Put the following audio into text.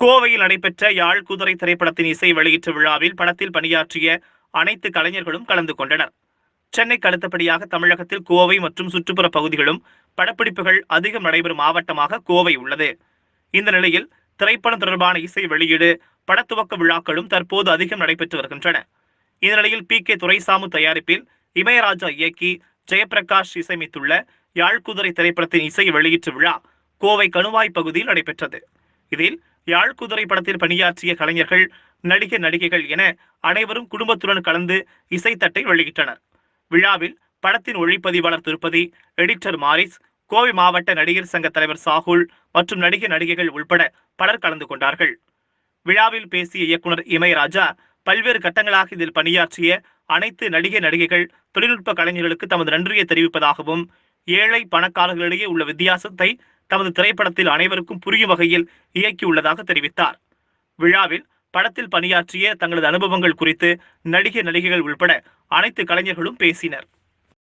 கோவையில் நடைபெற்ற யாழ் குதிரை திரைப்படத்தின் இசை வெளியீட்டு விழாவில் படத்தில் பணியாற்றிய அனைத்து கலைஞர்களும் கலந்து கொண்டனர். சென்னைக்கு அடுத்தபடியாக தமிழகத்தில் கோவை மற்றும் சுற்றுப்புற பகுதிகளும் படப்பிடிப்புகள் அதிகம் நடைபெறும் மாவட்டமாக கோவை உள்ளது. இந்த நிலையில் திரைப்படம் தொடர்பான இசை வெளியீடு படத்துவக்க விழாக்களும் தற்போது அதிகம் நடைபெற்று வருகின்றன. இந்த நிலையில் பி. கே. துரைசாமு தயாரிப்பில் இமயராஜா இயக்கி ஜெயபிரகாஷ் இசையமைத்துள்ள யாழ்குதிரை திரைப்படத்தின் இசை வெளியீட்டு விழா கோவை கணுவாய் பகுதியில் நடைபெற்றது. இதில் யாழ்குதிரை படத்தில் பணியாற்றிய கலைஞர்கள் நடிகை நடிகைகள் என அனைவரும் குடும்பத்துடன் கலந்து இசைத்தட்டை வெளியிட்டனர். விழாவில் படத்தின் ஒளிப்பதிவாளர் திருப்பதி எடிட்டர் மாரிஸ் கோவை மாவட்ட நடிகர் சங்க தலைவர் சாகுல் மற்றும் நடிகை நடிகைகள் உள்பட பலர் கலந்து கொண்டார்கள். விழாவில் பேசிய இயக்குனர் இமயராஜா பல்வேறு கட்டங்களாக இதில் பணியாற்றிய அனைத்து நடிகை நடிகைகள் தொழில்நுட்ப கலைஞர்களுக்கு தமது நன்றியை தெரிவிப்பதாகவும் ஏழை பணக்காரர்களிடையே உள்ள வித்தியாசத்தை தமது திரைப்படத்தில் அனைவருக்கும் புரியும் வகையில் இயக்கியுள்ளதாக தெரிவித்தார். விழாவில் படத்தில் பணியாற்றிய தங்களது அனுபவங்கள் குறித்து நடிகை நடிகைகள் உள்பட அனைத்து கலைஞர்களும் பேசினர்.